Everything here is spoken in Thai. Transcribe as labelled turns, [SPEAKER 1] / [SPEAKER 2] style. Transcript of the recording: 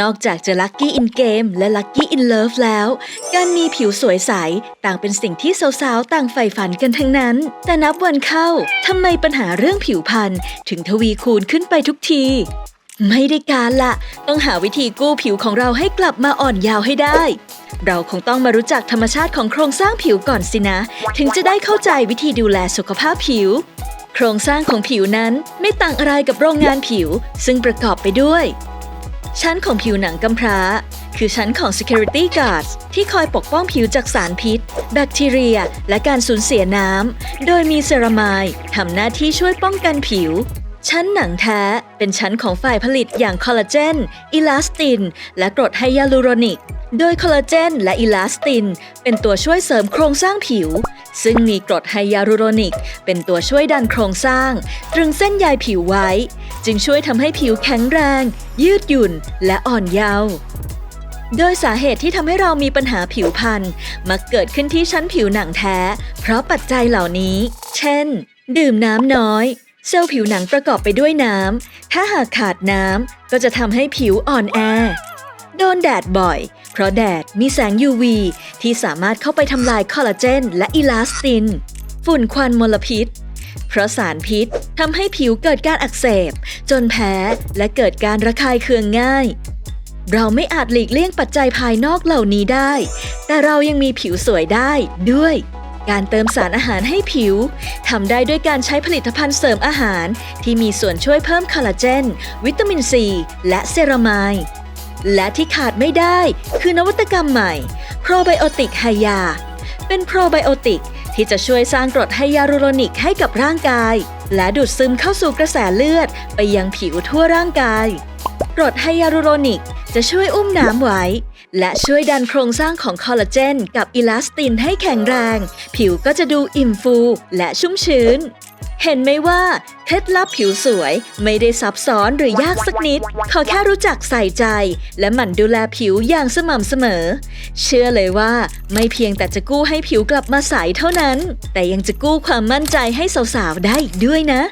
[SPEAKER 1] นอกจากจะลัคกี้อินเกมและลัคกี้อินเลิฟแล้ว การมีผิวสวยใส ต่างเป็นสิ่งที่สาวๆ ต่างใฝ่ฝันกันทั้งนั้น แต่นับวันเข้าทำไมปัญหาเรื่องผิวพรรณถึงทวีคูณขึ้นไปทุกที ไม่ได้การละ ต้องหาวิธีกู้ผิวของเราให้กลับมาอ่อนยาวให้ได้ เราคงต้องมารู้จักธรรมชาติของโครงสร้างผิวก่อนสินะ ถึงจะได้เข้าใจวิธีดูแลสุขภาพผิว โครงสร้างของผิวนั้นไม่ต่างอะไรกับโรงงานผิว ซึ่งประกอบไปด้วย ชั้นของผิวหนังกำพร้า คือชั้นของ security guards ที่คอยปกป้องผิวจากสารพิษ แบคทีเรีย และการสูญเสียน้ำ โดยมีเซรามายทำหน้าที่ช่วยป้องกันผิว ชั้นหนังแท้เป็นชั้นของฝ่ายผลิตอย่างคอลลาเจน อิลาสติน และกรดไฮยาลูโรนิก โดยคอลลาเจนและอิลาสติน เป็นตัวช่วยเสริมโครงสร้างผิว ซึ่งมีกรดไฮยาลูโรนิก เป็นตัวช่วยดันโครงสร้าง ตรึงเส้นใยผิวไว้ จึงช่วยทำให้ผิวแข็งแรง ยืดหยุ่น และอ่อนเยาว์โดยสาเหตุที่ทำให้เรามีปัญหาผิวพรรณมักเกิดขึ้นที่ชั้นผิวหนังแท้ เพราะปัจจัยเหล่านี้ เช่น ดื่มน้ำน้อย เซลล์ผิวหนังประกอบไปด้วยน้ำ ถ้าหากขาดน้ำก็จะทำให้ผิวอ่อนแอ โดนแดดบ่อย เพราะแดดมีแสง UV ที่สามารถเข้าไปทำลายคอลลาเจนและอิลาสติน ฝุ่นควันมลพิษ เพราะสารพิษ ทำให้ผิวเกิดการอักเสบ จนแพ้และเกิดการระคายเคืองง่าย เราไม่อาจหลีกเลี่ยงปัจจัยภายนอกเหล่านี้ได้ แต่เรายังมีผิวสวยได้ด้วย การเติมสารอาหารให้ผิวทำได้ด้วยการใช้ผลิตภัณฑ์เสริมอาหาร ที่มีส่วนช่วยเพิ่มคอลลาเจน วิตามินซี และเซรามายและที่ขาดไม่ได้คือนวัตกรรมใหม่ โปรไบโอติกไฮยา เป็นโปรไบโอติก ที่จะช่วยสร้างกรดไฮยาลูโรนิกให้กับร่างกาย และดูดซึมเข้าสู่กระแสเลือด ไปยังผิวทั่วร่างกาย กรดไฮยาลูโรนิกจะช่วยอุ้มน้ำไว้ และช่วยดันโครงสร้างของคอลลาเจน กับอิลาสตินให้แข็งแรง ผิวก็จะดูอิ่มฟู และชุ่มชื้น เห็นไหมว่าเคล็ดลับผิวสวยไม่ได้ซับซ้อนหรือยากสักนิด ขอแค่รู้จักใส่ใจ และหมั่นดูแลผิวอย่างสม่ำเสมอ เชื่อเลยว่าไม่เพียงแต่จะกู้ให้ผิวกลับมาใสเท่านั้น แต่ยังจะกู้ความมั่นใจให้สาวๆได้อีกด้วยนะ